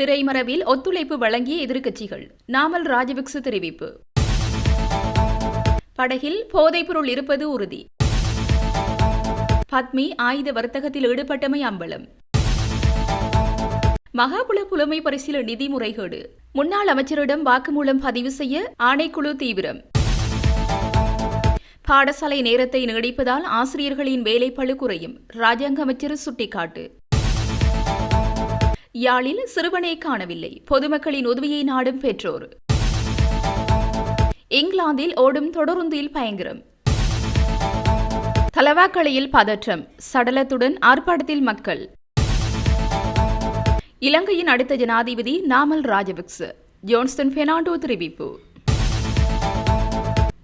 திரைமரபில் ஒத்துழைப்பு வழங்கிய எதிர்க்கட்சிகள். நாமல் ராஜபக்ச தெரிவிப்பு. படகில் போதைப்பொருள் இருப்பது உறுதி. பத்மி ஆயுத வர்த்தகத்தில் ஈடுபட்டமை அம்பலம். மகாபுல புலமை பரிசீல நிதி முறைகேடு. முன்னாள் அமைச்சரிடம் வாக்குமூலம் பதிவு செய்ய ஆணைக்குழு தீவிரம். பாடசாலை நேரத்தை நீடிப்பதால் ஆசிரியர்களின் வேலைப்பழு குறையும். ராஜாங்க அமைச்சர் சுட்டிக்காட்டு. யாழில் சிறுவனை காணவில்லை. பொதுமக்களின் உதவியை நாடும் பெற்றோர். இங்கிலாந்தில் ஓடும் தொடருந்தில் பயங்கரம். தலவாக்களையில் பதற்றம். சடலத்துடன் ஆர்ப்பாட்டத்தில் மக்கள். இலங்கையின் அடுத்த ஜனாதிபதி நாமல் ராஜபக்ச. ஜோன்ஸ்டன் பெர்னாண்டோ தெரிவிப்பு.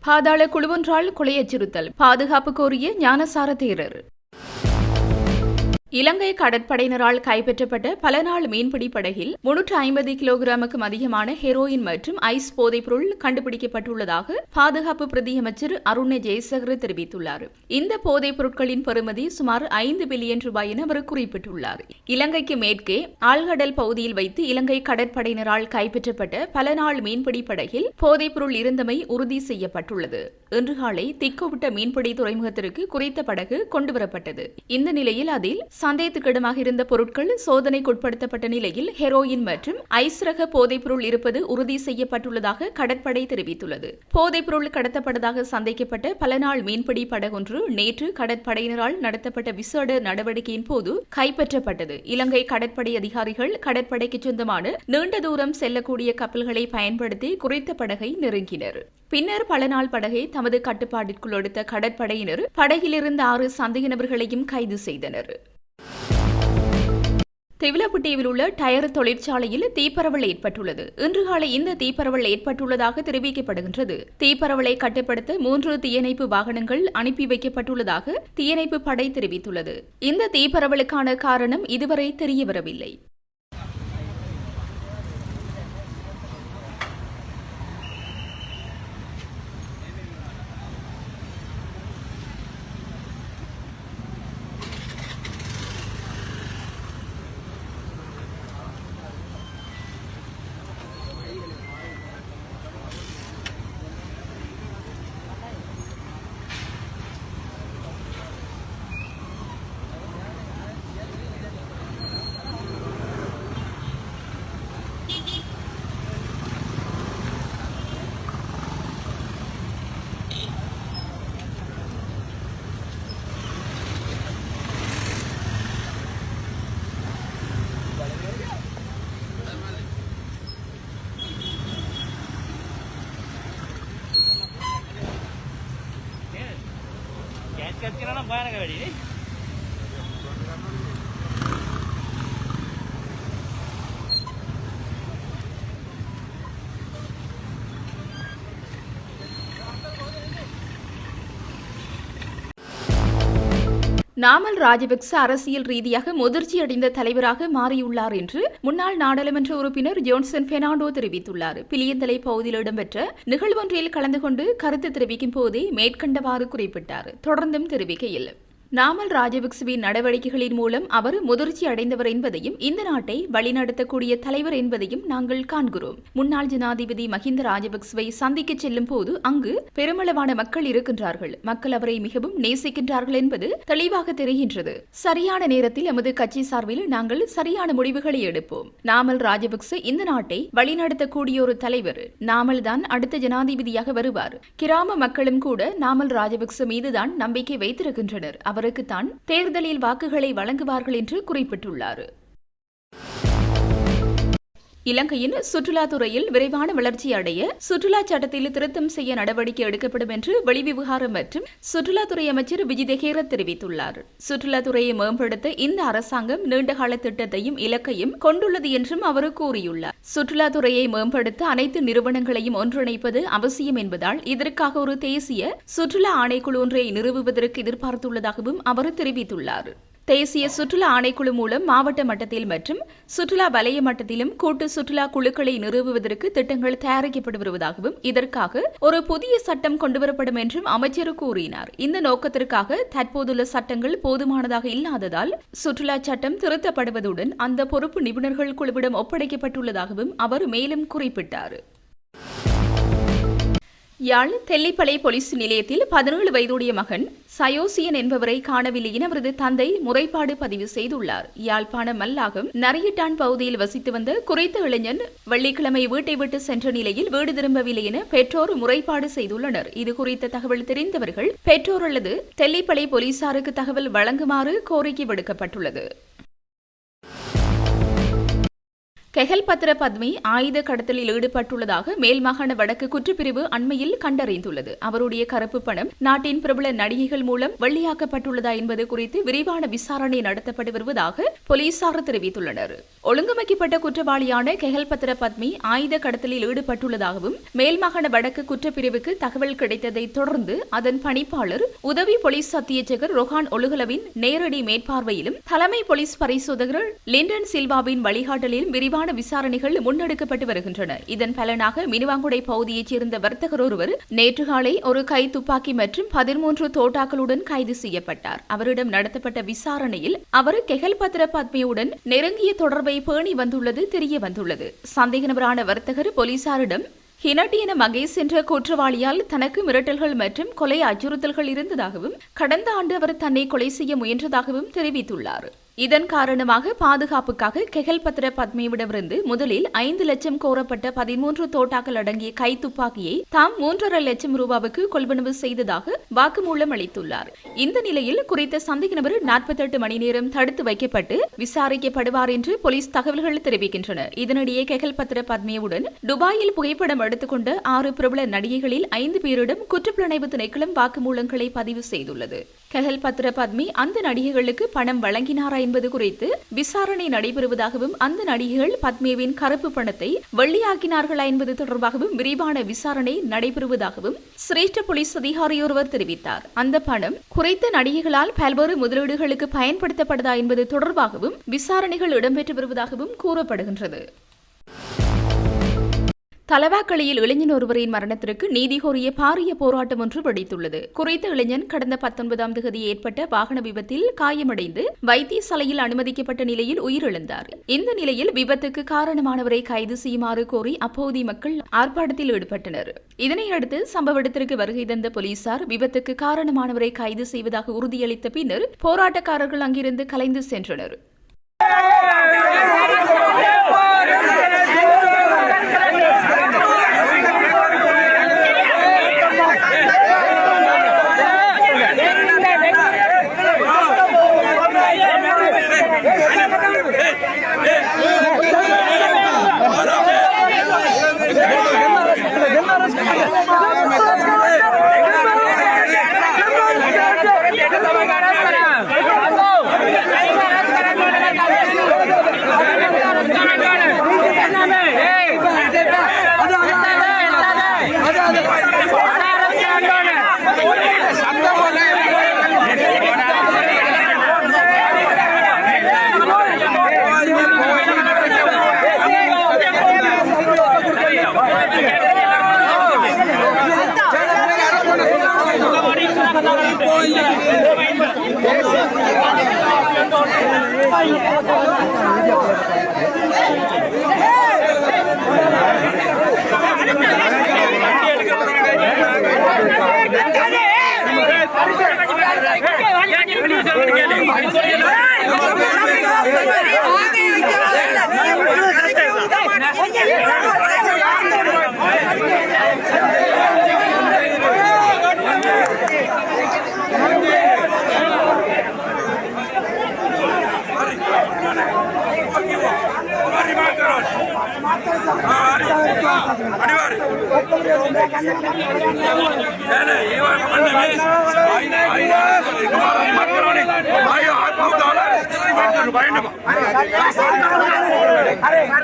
பாதாள குழுவொன்றால் கொலை அச்சுறுத்தல் பாதுகாப்பு கோரிய ஞானசார தேரர். இலங்கை கடற்படையினரால் கைப்பற்றப்பட்ட பல நாள் மீன்பிடி படகில் முன்னூற்று ஐம்பது கிலோகிராமுக்கும் அதிகமான ஹெரோயின் மற்றும் ஐஸ் போதைப்பொருள் கண்டுபிடிக்கப்பட்டுள்ளதாக பாதுகாப்பு பிரதியமைச்சர் அருண் ஜெயசகர் தெரிவித்துள்ளார். இந்த போதைப் பொருட்களின் பெறுமதி சுமார் ஐந்து பில்லியன் ரூபாய் என அவர் குறிப்பிட்டுள்ளார். இலங்கைக்கு மேற்கே ஆழ்கடல் பகுதியில் வைத்து இலங்கை கடற்படையினரால் கைப்பற்றப்பட்ட பல நாள் மீன்பிடி படகில் போதைப்பொருள் இருந்தமை உறுதி செய்யப்பட்டுள்ளது. இன்று காலை திக்கோவிட்ட மீன்பிடி துறைமுகத்திற்கு குறித்த படகு கொண்டுவரப்பட்டது. இந்த நிலையில் அதில் சந்தேகத்துக்கிடமாக இருந்த பொருட்கள் சோதனைக்குட்படுத்தப்பட்ட நிலையில் ஹெரோயின் மற்றும் ஐஸ் ரக போதைப்பொருள் இருப்பது உறுதி செய்யப்பட்டுள்ளதாக கடற்படை தெரிவித்துள்ளது. போதைப்பொருள் கடத்தப்பட்டதாக சந்தேகப்பட்ட பல நாள் மீன்பிடி படகொன்று நேற்று கடற்படையினரால் நடத்தப்பட்ட விசேட நடவடிக்கையின் போது கைப்பற்றப்பட்டது. இலங்கை கடற்படை அதிகாரிகள் கடற்படைக்கு சொந்தமான நீண்ட தூரம் செல்லக்கூடிய கப்பல்களை பயன்படுத்தி குறித்த படகை நெருங்கினர். பின்னர் பல நாள் படகை தமது கட்டுப்பாட்டிற்குள் எடுத்த கடற்படையினர் படகிலிருந்த ஆறு சந்தேக நபர்களையும் கைது செய்தனர். தெவிலப்பட்டியில் உள்ள டயர் தொழிற்சாலையில் தீப்பரவல் ஏற்பட்டுள்ளது. இன்று காலை இந்த தீப்பரவல் ஏற்பட்டுள்ளதாக தெரிவிக்கப்படுகின்றது. தீப்பரவலை கட்டுப்படுத்த மூன்று தீயணைப்பு வாகனங்கள் அனுப்பி வைக்கப்பட்டுள்ளதாக தீயணைப்பு படை தெரிவித்துள்ளது. இந்த தீப்பரவலுக்கான காரணம் இதுவரை தெரியவரவில்லை. நாமல் ராஜபக்ச அரசியல் ரீதியாக முதிர்ச்சியடைந்த தலைவராக மாறியுள்ளார் என்று முன்னாள் நாடாளுமன்ற உறுப்பினர் ஜோன்சன் பெர்னாண்டோ தெரிவித்துள்ளார். பிளியந்தலை பகுதியில் இடம்பெற்ற நிகழ்வொன்றில் கலந்து கொண்டு கருத்து தெரிவிக்கும் போதே மேற்கண்டவாறு குறிப்பிட்டார். தொடர்ந்தும் தெரிவிக்கையில் நாமல் ராஜபக்சவின் நடவடிக்கைகளின் மூலம் அவர் முதிர்ச்சி அடைந்தவர் என்பதையும் இந்த நாட்டை வழிநடத்தக்கூடிய தலைவர் என்பதையும் நாங்கள் காண்கிறோம். முன்னாள் ஜனாதிபதி மஹிந்த ராஜபக்சவை சந்திக்க செல்லும் போது அங்கு பெருமளவான மக்கள் இருக்கின்றார்கள். மக்கள் அவரை மிகவும் நேசிக்கின்றார்கள் என்பது தெளிவாக தெரிகின்றது. சரியான நேரத்தில் எமது கட்சி சார்பில் நாங்கள் சரியான முடிவுகளை எடுப்போம். நாமல் ராஜபக்ச இந்த நாட்டை வழிநடத்தக்கூடிய ஒரு தலைவர். நாமல் தான் அடுத்த ஜனாதிபதியாக வருவார். கிராம மக்களும் கூட நாமல் ராஜபக்ச மீதுதான் நம்பிக்கை வைத்திருக்கின்றனர். அவர் அவருக்குத்தான் தேர்தலில் வாக்குகளை வழங்குவார்கள் என்று குறிப்பிட்டுள்ளார். இலங்கையின் சுற்றுலாத்துறையில் விரைவான வளர்ச்சி அடைய சுற்றுலா சட்டத்தில் திருத்தம் செய்ய நடவடிக்கை எடுக்கப்படும் என்று வெளிவிவகாரம் மற்றும் சுற்றுலாத்துறை அமைச்சர் விஜிதஹேர தெரிவித்துள்ளார். சுற்றுலாத்துறையை மேம்படுத்த இந்த அரசாங்கம் நீண்டகால திட்டத்தையும் இலக்கையும் கொண்டுள்ளது என்றும் அவர் கூறியுள்ளார். சுற்றுலாத்துறையை மேம்படுத்த அனைத்து நிறுவனங்களையும் ஒன்றிணைப்பது அவசியம் என்பதால் இதற்காக ஒரு தேசிய சுற்றுலா ஆணைக்குழு ஒன்றை நிறுவுவதற்கு எதிர்பார்த்துள்ளதாகவும் அவர் தெரிவித்துள்ளார். தேசிய சுற்றுலா ஆணைக்குழு மூலம் மாவட்ட மட்டத்தில் மற்றும் சுற்றுலா வலய மட்டத்திலும் கூட்டு சுற்றுலா குழுக்களை நிறுவுவதற்கு திட்டங்கள் தயாரிக்கப்பட்டு வருவதாகவும் இதற்காக ஒரு புதிய சட்டம் கொண்டுவரப்படும் என்றும் அமைச்சர் கூறினார். இந்த நோக்கத்திற்காக தற்போதுள்ள சட்டங்கள் போதுமானதாக இல்லாததால் சுற்றுலா சட்டம் திருத்தப்படுவதுடன் அந்த பொறுப்பு நிபுணர்கள் குழுவிடம் ஒப்படைக்கப்பட்டுள்ளதாகவும் அவர் மேலும் குறிப்பிட்டார். யாழ் தெல்லிப்பளை போலீஸ் நிலையத்தில் பதினேழு வயதுடைய மகன் சயோசியன் என்பவரை காணவில்லை என அவரது தந்தை முறைப்பாடு பதிவு செய்துள்ளார். யாழ்ப்பாணம் மல்லாகம் நரியட்டான் பகுதியில் வசித்து வந்த குறைத்த இளைஞன் வெள்ளிக்கிழமை வீட்டை விட்டு சென்ற நிலையில் வீடு திரும்பவில்லை என பெற்றோர் முறைப்பாடு செய்துள்ளனர். இது குறித்த தகவல் தெரிந்தவர்கள் பெற்றோர் அல்லது தெல்லிப்பளை போலீசாருக்கு தகவல் வழங்குமாறு கோரிக்கை விடுக்கப்பட்டுள்ளது. கெஹல் பத்திர பத்மி ஆயுத கடத்தலில் ஈடுபட்டுள்ளதாக மேல்மாகாண வடக்கு குற்றப்பிரிவு அண்மையில் கண்டறிந்துள்ளது. அவருடைய கருப்பு பணம் நாட்டின் பிரபல நடிகைகள் மூலம் வெள்ளியாக்கப்பட்டுள்ளதா என்பது குறித்து விரிவான விசாரணை நடத்தப்பட்டு வருவதாக போலீசார் தெரிவித்துள்ளனர். ஒழுங்கமைக்கப்பட்ட குற்றவாளியான கெஹல் பத்திர பத்மி ஆயுத கடத்தலில் ஈடுபட்டுள்ளதாகவும் மேல்மாகாண வடக்கு குற்றப்பிரிவுக்கு தகவல் கிடைத்ததை தொடர்ந்து அதன் பணிப்பாளர் உதவி போலீஸ் அத்தியட்சகர் ரொஹான் ஒழுகலவின் நேரடி மேற்பார்வையிலும் தலைமை போலீஸ் பரிசோதகர் லிண்டன் சில்வாவின் வழிகாட்டலில் விரிவான விரிவான விசாரணைகள் முன்னெடுக்கப்பட்டு வருகின்றன. இதன் பலனாக மினுவாங்குடை பகுதியைச் சேர்ந்த வர்த்தகர் ஒருவர் நேற்று காலை ஒரு கை துப்பாக்கி மற்றும் பதிமூன்று தோட்டாக்களுடன் கைது செய்யப்பட்டார். அவரிடம் நடத்தப்பட்ட விசாரணையில் அவர் கெகல் பத்திர பத்மியுடன் நெருங்கிய தொடர்பை பேணி வந்துள்ளது தெரிய வந்துள்ளது. சந்தேக நபரான வர்த்தகர் போலீசாரிடம் ஹினட்டி என மகேஷ் என்ற குற்றவாளியால் தனக்கு மிரட்டல்கள் மற்றும் கொலை அச்சுறுத்தல்கள் இருந்ததாகவும் கடந்த ஆண்டு அவர் தன்னை கொலை செய்ய முயன்றதாகவும் தெரிவித்துள்ளார். இதன் காரணமாக பாதுகாப்புக்காக கெகல்பத்ர பத்மியிடமிருந்து முதலில் ஐந்து லட்சம் கோரப்பட்ட பதிமூன்று தோட்டாக்கள் அடங்கிய கை துப்பாக்கியை தாம் மூன்றரை லட்சம் ரூபாவுக்கு கொள்வனவு செய்ததாக வாக்குமூலம் அளித்துள்ளார். இந்த நிலையில் குறித்த சந்தேக நபர் நாற்பத்தெட்டு மணி நேரம் தடுத்து வைக்கப்பட்டு விசாரிக்கப்படுவார் என்று போலீஸ் தகவல்கள் தெரிவிக்கின்றன. இதனிடையே கெகல்பத்ர பத்மியுடன் துபாயில் புகைப்படம் எடுத்துக்கொண்ட ஆறு பிரபல நடிகைகளில் ஐந்து பேரிடம் குற்றப்புலனாய்வு திணைக்களம் வாக்குமூலங்களை பதிவு செய்துள்ளது. கெஹல் பத்ர பத்மி அந்த நடிகைகளுக்கு பணம் வழங்கினாரா என்பது குறித்து விசாரணை நடைபெறுவதாகவும் அந்த நடிகைகள் பத்மிவின் கருப்பு பணத்தை வெள்ளியாக்கினார்களா என்பது தொடர்பாகவும் விரிவான விசாரணை நடைபெறுவதாகவும் சிரேஷ்ட போலீஸ் அதிகாரியொருவர் தெரிவித்தார். அந்த பணம் குறைத்த நடிகைகளால் பல்வேறு முதலீடுகளுக்கு பயன்படுத்தப்பட்டதா என்பது தொடர்பாகவும் விசாரணைகள் இடம்பெற்று வருவதாகவும் கூறப்படுகின்றது. கலவாக்கலையில் இளைஞன் ஒருவரின் மரணத்திற்கு நீதி கோரிய பாரிய போராட்டம் ஒன்று வெடித்துள்ளது குறித்த இளைஞன் கடந்த பத்தொன்பதாம் தேதி ஏற்பட்ட வாகன விபத்தில் காயமடைந்து வைத்தியசாலையில் அனுமதிக்கப்பட்ட நிலையில் உயிரிழந்தார் இந்த நிலையில் விபத்துக்கு காரணமானவரை கைது செய்யுமாறு கோரி அப்போதைய மக்கள் ஆர்ப்பாட்டத்தில் ஈடுபட்டனர் இதனையடுத்து சம்பவ இடத்திற்கு வருகை தந்த போலீசார் விபத்துக்கு காரணமானவரை கைது செய்வதாக உறுதியளித்த பின்னர் போராட்டக்காரர்கள் அங்கிருந்து கலைந்து சென்றனர் Ah, అడివారు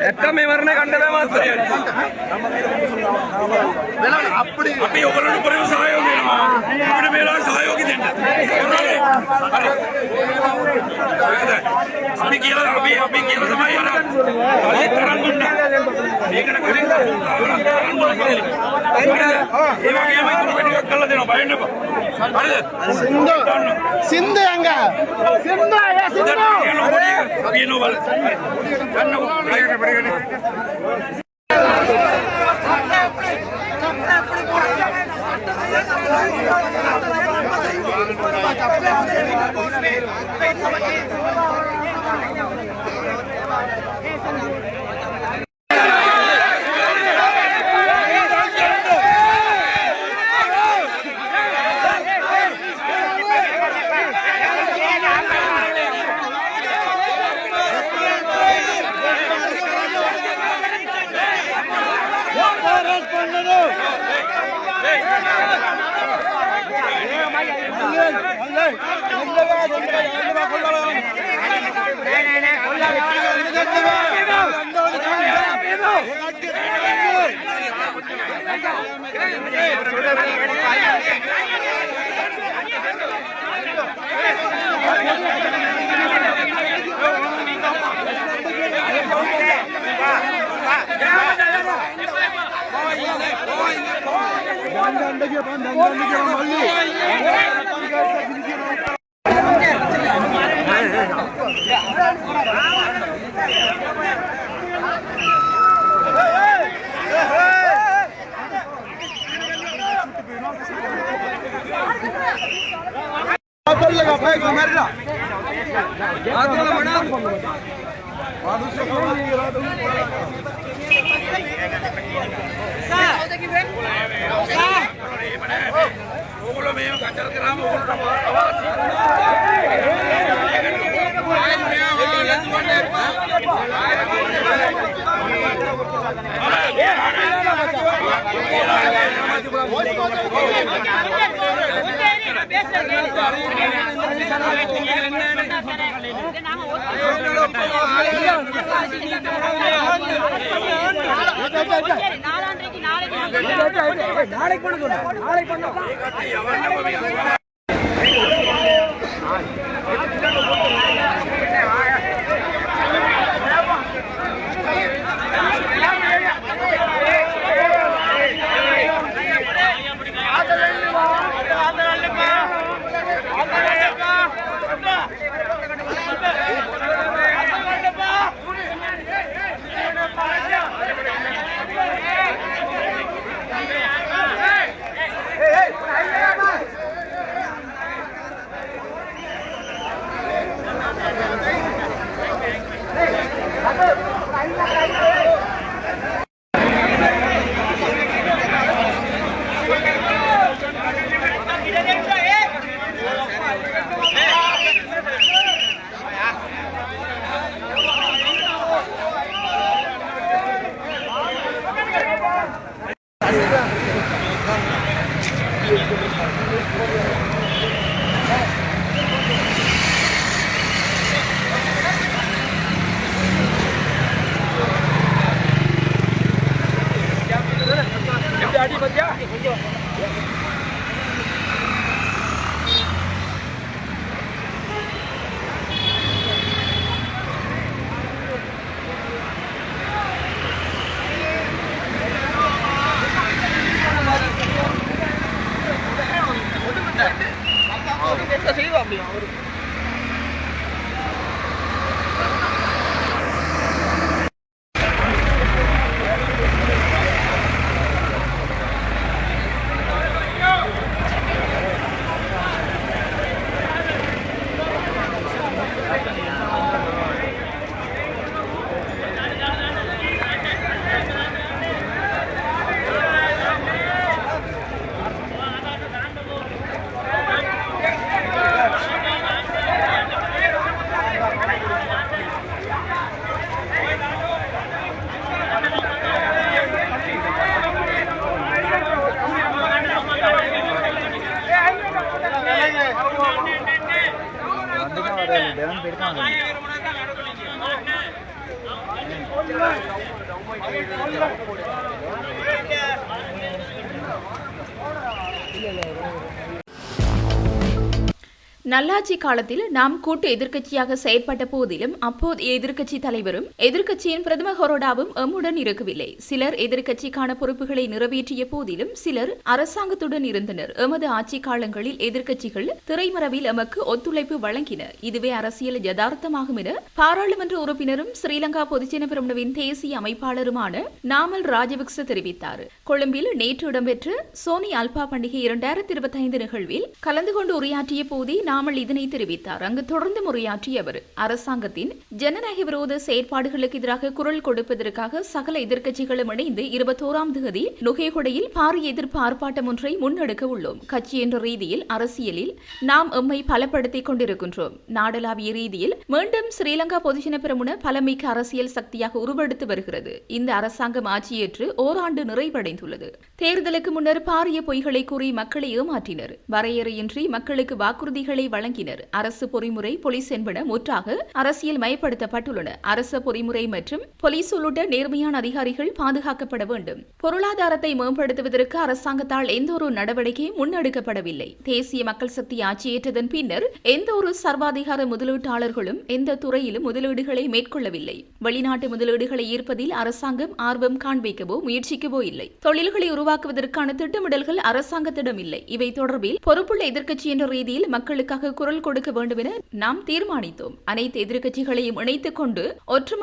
ఎక్క మీ వరనే కంటలే మాత్రం అప్పుడు అప్పుడు ఒకరు పొరుగు సహాయం ఇప్పుడు మీరు సహయోగి అవి కీల అవి అవి కీల సమయాల తరంగుండా ఇక్కడ కరెంట్ சிந்து சிந்து அங்க சிந்து சிந்து கண்ணு Yeah. मारिएगा भाई को मारिएगा आगे वाला बना बादू से कौन की रात में लोगों में कचर ग्राम Yeah. நாளைக்கு பண்ண சொல்ல நாளைக்கு நல்லாட்சி காலத்தில் நாம் கூட்டு எதிர்க்கட்சியாக செயற்பட்ட போதிலும் அப்போது எதிர்க்கட்சி தலைவரும் எதிர்க்கட்சியின் பிரதம ஹொரோடாவும் எம்முடன் இருக்கவில்லை. சிலர் எதிர்க்கட்சிக்கான பொறுப்புகளை நிறைவேற்றிய போதிலும் சிலர் அரசாங்கத்துடன் இருந்தனர். எமது ஆட்சி காலங்களில் எதிர்க்கட்சிகள் திரைமறைவில் எமக்கு ஒத்துழைப்பு வழங்கின. இதுவே அரசியல் யதார்த்தமாகும் என பாராளுமன்ற உறுப்பினரும் ஸ்ரீலங்கா பொதுஜன பிரமுனவின் தேசிய அமைப்பாளருமான நாமல் ராஜபக்ச தெரிவித்தார். கொழும்பில் நேற்று இடம்பெற்ற சோனி அல்பா பண்டிகை இரண்டாயிரத்தி இருபத்தி ஐந்து நிகழ்வில் கலந்து கொண்டு உரையாற்றிய போதே நாமல் இதனை தெரிவித்தார். அங்கு தொடர்ந்து உரையாற்றிய அவர் அரசாங்கத்தின் ஜனநாயக விரோத செயற்பாடு செயற்பாடுகளுக்கு எதிராக குரல் கொடுப்பதற்காக சகல எதிர்க்கட்சிகளும் இணைந்து இருபத்தோராம் தேதி நுகேகொடையில் பாரிய எதிர்ப்பு ஆர்ப்பாட்டம் ஒன்றை முன்னெடுக்க உள்ளோம். கட்சி என்ற ரீதியில் அரசியலில் நாம் எம்மை பலப்படுத்திக் கொண்டிருக்கின்றோம். நாடளாவிய ரீதியில் மீண்டும் ஸ்ரீலங்கா பொதுஜன பிரமுன பலமிக்க அரசியல் சக்தியாக உருவெடுத்து வருகிறது. இந்த அரசாங்கம் ஆட்சியேற்று ஓராண்டு நிறைவடைந்துள்ளது. தேர்தலுக்கு முன்னர் பாரிய பொய்களை கூறி மக்களை ஏமாற்றினர். வரையறையின்றி மக்களுக்கு வாக்குறுதிகளை வழங்கினர். அரசு பொறிமுறை போலீஸ் என்பன முற்றாக அரசியல் மயப்படுத்தப்பட்டுள்ளன. அரச பொறிமுறை மற்றும் போலீஸ் உள்ளிட்ட நேர்மையான அதிகாரிகள் பாதுகாக்கப்பட வேண்டும். பொருளாதாரத்தை மேம்படுத்துவதற்கு அரசாங்கத்தால் எந்த ஒரு நடவடிக்கையும் முன்னெடுக்கப்படவில்லை. தேசிய மக்கள் சக்தி ஆட்சியேற்றதன் பின்னர் எந்த ஒரு சர்வாதிகார முதலீட்டாளர்களும் எந்த துறையிலும் முதலீடுகளை மேற்கொள்ளவில்லை. வெளிநாட்டு முதலீடுகளை ஈர்ப்பதில் அரசாங்கம் ஆர்வம் காண்பிக்கவோ முயற்சிக்கவோ இல்லை. தொழில்களை உருவாக்குவதற்கான திட்டமிடல்கள் அரசாங்கத்திடம் இல்லை. இவை தொடர்பில் பொறுப்புள்ள எதிர்க்கட்சி என்ற ரீதியில் மக்களுக்காக குரல் கொடுக்க வேண்டும் என நாம் தீர்மானித்தோம். அனைத்து எதிர்க்கட்சிகளையும் இணைத்துக் கொண்டு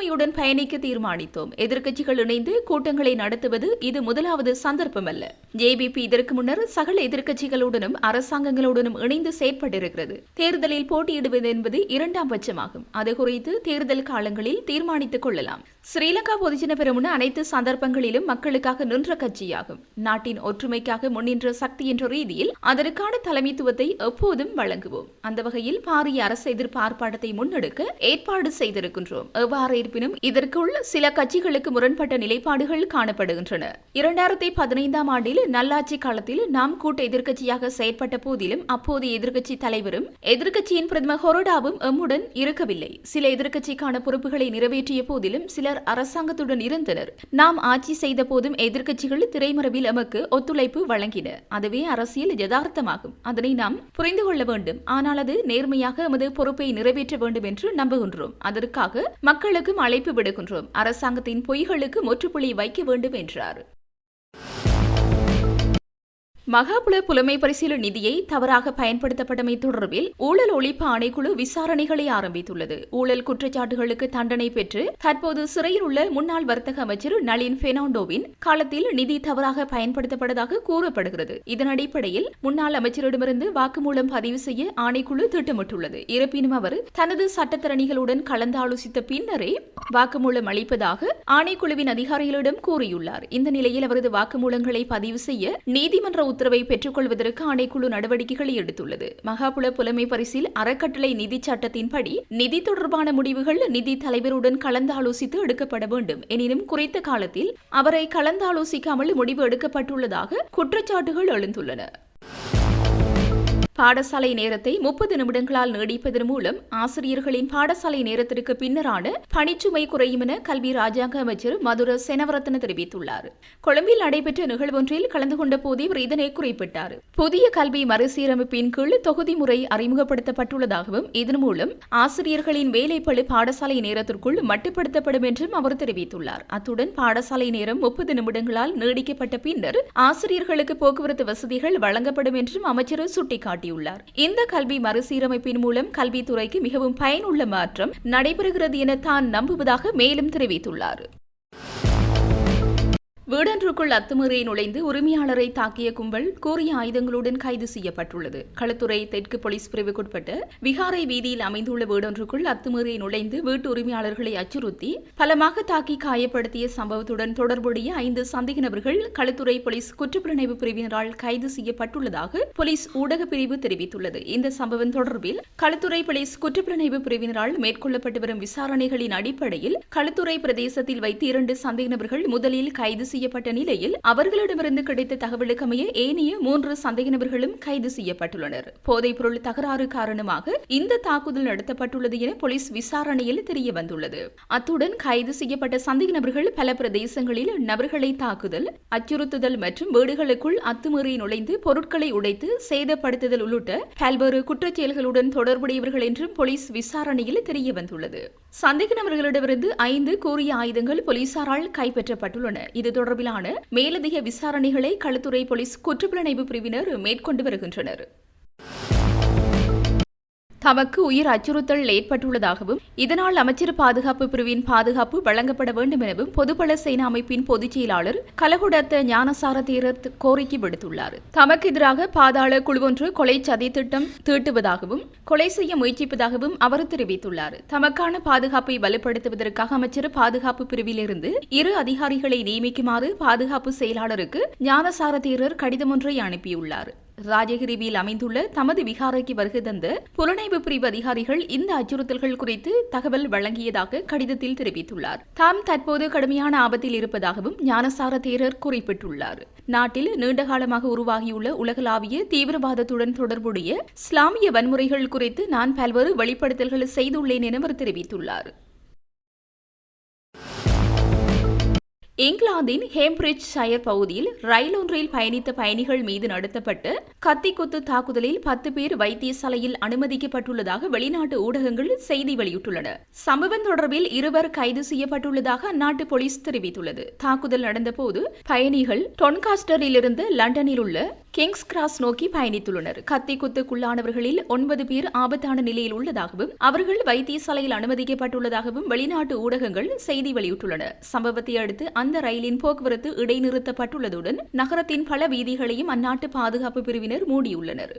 ஒற்றுமையுடன் பயணிக்க தீர்மானித்தோம். எதிர்க்கட்சிகள் இணைந்து கூட்டங்களை நடத்துவது இது முதலாவது சந்தர்ப்பம் அல்ல ஜேபிபி இதற்கு முன்னர் சகல எதிர்க்கட்சிகளுடனும் அரசாங்கங்களுடனும் இணைந்து செயற்பட்டிருக்கிறது. தேர்தலில் போட்டியிடுவது என்பது இரண்டாம் பட்சமாகும். அது குறித்து தேர்தல் காலங்களில் தீர்மானித்துக் கொள்ளலாம். ஸ்ரீலங்கா பொதுஜன பெருமுன அனைத்து சந்தர்ப்பங்களிலும் மக்களுக்காக நின்ற கட்சியாகும். நாட்டின் ஒற்றுமைக்காக முன்னின்ற சக்தி என்ற ரீதியில் அதற்கான தலைமைத்துவத்தை எப்போதும் வழங்குவோம். அந்த வகையில் பாரிய அரசு எதிர்ப்பு ஆர்ப்பாட்டத்தை முன்னெடுக்க ஏற்பாடு செய்திருக்கின்றோம். எவ்வாறு இருப்பினும் இதற்குள் சில கட்சிகளுக்கு முரண்பட்ட நிலைப்பாடுகள் காணப்படுகின்றன. இரண்டாயிரத்தி பதினைந்தாம் ஆண்டில் நல்லாட்சி காலத்தில் நாம் கூட்ட எதிர்க்கட்சியாக செயற்பட்ட போதிலும் அப்போதைய எதிர்க்கட்சி தலைவரும் எதிர்க்கட்சியின் பிரதமர் ஹொரோடாவும் எம்முடன் இருக்கவில்லை. சில எதிர்க்கட்சிக்கான பொறுப்புகளை நிறைவேற்றிய போதிலும் சிலர் அரசாங்கத்துடன் இருந்தனர். நாம் ஆட்சி செய்த போதும் எதிர்க்கட்சிகள் திரைமறைவில் எமக்கு ஒத்துழைப்பு வழங்கின. அதுவே அரசியல் யதார்த்தமாகும். அதனை நாம் புரிந்து கொள்ள வேண்டும். ஆனால் அது நேர்மையாக எமது பொறுப்பை நிறைவேற்ற வேண்டும் என்று நம்புகின்றோம். அதற்காக மக்களுக்கும் அழைப்பு விடுகின்றோம் அரசாங்கத்தின் பொய்களுக்கு முற்றுப்புள்ளி வைக்க வேண்டும் என்றார். மகாபுல புலமை பரிசீலனை நிதியை தவறாக பயன்படுத்தப்பட்டமை தொடர்பில் ஊழல் ஒழிப்பு ஆணைக்குழு விசாரணைகளை ஆரம்பித்துள்ளது. ஊழல் குற்றச்சாட்டுகளுக்கு தண்டனை பெற்று தற்போது சிறையில் உள்ள முன்னாள் வர்த்தக அமைச்சர் நளின் பெர்னாண்டோவின் காலத்தில் நிதி தவறாக பயன்படுத்தப்பட்டதாக கூறப்படுகிறது. இதன் அடிப்படையில் முன்னாள் அமைச்சரிடமிருந்து வாக்குமூலம் பதிவு செய்ய ஆணைக்குழு திட்டமிட்டுள்ளது. இருப்பினும் அவர் தனது சட்டத்தரணிகளுடன் கலந்தாலோசித்த பின்னரே வாக்குமூலம் அளிப்பதாக ஆணைக்குழுவின் அதிகாரிகளிடம் கூறியுள்ளார். இந்த நிலையில் அவரது வாக்குமூலங்களை பதிவு செய்ய நீதிமன்ற உத்தரவை பெற்றுக்கொள்வதற்கு ஆணைக்குழு நடவடிக்கைகளை எடுத்துள்ளது. மகாபுல புலமை பரிசில் அறக்கட்டளை நிதி சட்டத்தின்படி நிதி தொடர்பான முடிவுகள் நிதி தலைவருடன் கலந்தாலோசித்து எடுக்கப்பட வேண்டும். எனினும் குறித்த காலத்தில் அவரை கலந்தாலோசிக்காமல் முடிவு எடுக்கப்பட்டுள்ளதாக குற்றச்சாட்டுகள் எழுந்துள்ளன. பாடசாலை நேரத்தை முப்பது நிமிடங்களால் நீடிப்பதன் மூலம் ஆசிரியர்களின் பாடசாலை நேரத்திற்கு பின்னரான பணிச்சுமை குறையும் என கல்வி ராஜாங்க அமைச்சர் மதுர செனவரத்ன தெரிவித்துள்ளார். கொழும்பில் நடைபெற்ற நிகழ்வொன்றில் கலந்து கொண்ட போதே அவர் இதனை குறிப்பிட்டார். புதிய கல்வி மறுசீரமைப்பின் கீழ் தொகுதி முறை அறிமுகப்படுத்தப்பட்டுள்ளதாகவும் இதன் மூலம் ஆசிரியர்களின் வேலைப்பழு பாடசாலை நேரத்திற்குள் மட்டுப்படுத்தப்படும் என்றும் அவர் தெரிவித்துள்ளார். அத்துடன் பாடசாலை நேரம் முப்பது நிமிடங்களால் நீடிக்கப்பட்ட பின்னர் ஆசிரியர்களுக்கு போக்குவரத்து வசதிகள் வழங்கப்படும் என்றும் அமைச்சர் சுட்டிக்காட்டினார் காட்டியுள்ளார். இந்த கல்வி மறுசீரமைப்பின் மூலம் கல்வித்துறைக்கு மிகவும் பயனுள்ள மாற்றம் நடைபெறுகிறது என தான் நம்புவதாக மேலும் தெரிவித்துள்ளார். வீடொன்றுக்குள் அத்துமீறி நுழைந்து உரிமையாளரை தாக்கிய கும்பல் கூறிய ஆயுதங்களுடன் கைது செய்யப்பட்டுள்ளது. களத்துறை தெற்கு போலீஸ் பிரிவுக்குட்பட்ட விகாரை வீதியில் அமைந்துள்ள வீடொன்றுக்குள் அத்துமீறி நுழைந்து வீட்டு உரிமையாளர்களை அச்சுறுத்தி பலமாக தாக்கி காயப்படுத்திய சம்பவத்துடன் தொடர்புடைய ஐந்து சந்தேக நபர்கள் களத்துறை போலீஸ் குற்றப்புலனாய்வு பிரிவினரால் கைது செய்யப்பட்டுள்ளதாக போலீஸ் ஊடக பிரிவு தெரிவித்துள்ளது. இந்த சம்பவம் தொடர்பில் களத்துறை போலீஸ் குற்றப்புலனாய்வு பிரிவினரால் மேற்கொள்ளப்பட்டு வரும் விசாரணைகளின் அடிப்படையில் களுத்துறை பிரதேசத்தில் வைத்து இரண்டு சந்தேக நபர்கள் முதலில் கைது செய்ய செய்யப்பட்ட நிலையில் அவர்களிடமிருந்து கிடைத்த தகவலுக்கமைய ஏனைய மூன்று சந்தேக நபர்களும் கைது செய்யப்பட்டுள்ளனர். போதைப்பொருள் தகராறு காரணமாக இந்த தாக்குதல் நடத்தப்பட்டுள்ளது என போலீஸ் விசாரணையில் தெரிய வந்துள்ளது அத்துடன் கைது செய்யப்பட்ட சந்தேக நபர்கள் பல பிரதேசங்களில் நபர்களை தாக்குதல் அச்சுறுத்துதல் மற்றும் வீடுகளுக்குள் அத்துமீறி நுழைந்து பொருட்களை உடைத்து சேதப்படுத்துதல் உள்ளிட்ட பல்வேறு குற்றச்செயல்களுடன் தொடர்புடையவர்கள் என்றும் போலீஸ் விசாரணையில் தெரிய வந்துள்ளது சந்தேக நபர்களிடமிருந்து ஐந்து கூறிய ஆயுதங்கள் போலீசாரால் கைப்பற்றப்பட்டுள்ளன. இது தொடர்பிலான மேலதிக விசாரணைகளை களுத்துறை போலீஸ் குற்றப்புலனாய்வு பிரிவினர் மேற்கொண்டு வருகின்றனர். தமக்கு உயிர் அச்சுறுத்தல் ஏற்பட்டுள்ளதாகவும் இதனால் அமைச்சர் பாதுகாப்பு பிரிவின் பாதுகாப்பு வழங்கப்பட வேண்டும் எனவும் பொதுபல சேனா அமைப்பின் பொதுச் செயலாளர் கலகுடத்த ஞானசார தேரர் கோரிக்கை விடுத்துள்ளார். தமக்கு எதிராக பாதாள குழுவொன்று கொலை சதி திட்டம் தீட்டுவதாகவும் கொலை செய்ய முயற்சிப்பதாகவும் அவர் தெரிவித்துள்ளார். தமக்கான பாதுகாப்பை வலுப்படுத்துவதற்காக அமைச்சர் பாதுகாப்பு பிரிவிலிருந்து இரு அதிகாரிகளை நியமிக்குமாறு பாதுகாப்பு செயலாளருக்கு ஞானசார தீரர் கடிதம் ஒன்றை அனுப்பியுள்ளார். ராஜகிரிவில் அமைந்துள்ள தமது விகாரைக்கு வருகை தந்த புலனாய்வு பிரிவு அதிகாரிகள் இந்த அச்சுறுத்தல்கள் குறித்து தகவல் வழங்கியதாக கடிதத்தில் தெரிவித்துள்ளார். தாம் தற்போது கடுமையான ஆபத்தில் இருப்பதாகவும் ஞானசார தேரர் குறிப்பிட்டுள்ளார். நாட்டில் நீண்டகாலமாக உருவாகியுள்ள உலகளாவிய தீவிரவாதத்துடன் தொடர்புடைய இஸ்லாமிய வன்முறைகள் குறித்து நான் பல்வேறு வெளிப்படுத்தல்களை செய்துள்ளேன் என அவர் தெரிவித்துள்ளார். இங்கிலாந்தின் ஹேம்பிரிட்ஜ் ஷயர் பகுதியில் ரயில் ஒன்றில் பயணித்த பயணிகள் மீது நடத்தப்பட்ட கத்திக்குத்து தாக்குதலில் பத்து பேர் வைத்தியசாலையில் அனுமதிக்கப்பட்டுள்ளதாக வெளிநாட்டு ஊடகங்கள் செய்தி வெளியிட்டுள்ளன. சம்பவம் தொடர்பில் இருவர் கைது செய்யப்பட்டுள்ளதாக அந்நாட்டு போலீஸ் தெரிவித்துள்ளது. தாக்குதல் நடந்தபோது பயணிகள் டொன்காஸ்டரில் இருந்து லண்டனில் உள்ள கிங்ஸ் கிராஸ் நோக்கி பயணித்துள்ளனர். கத்திக்குத்துக்குள்ளானவர்களில் ஒன்பது பேர் ஆபத்தான நிலையில் உள்ளதாகவும் அவர்கள் வைத்தியசாலையில் அனுமதிக்கப்பட்டுள்ளதாகவும் வெளிநாட்டு ஊடகங்கள் செய்தி வெளியிட்டுள்ளன. சம்பவத்தை அடுத்து அந்த ரயிலின் போக்குவரத்து இடைநிறுத்தப்பட்டுள்ளதுடன் நகரத்தின் பல வீதிகளையும் அந்நாட்டு பாதுகாப்பு பிரிவினர் மூடியுள்ளனர்.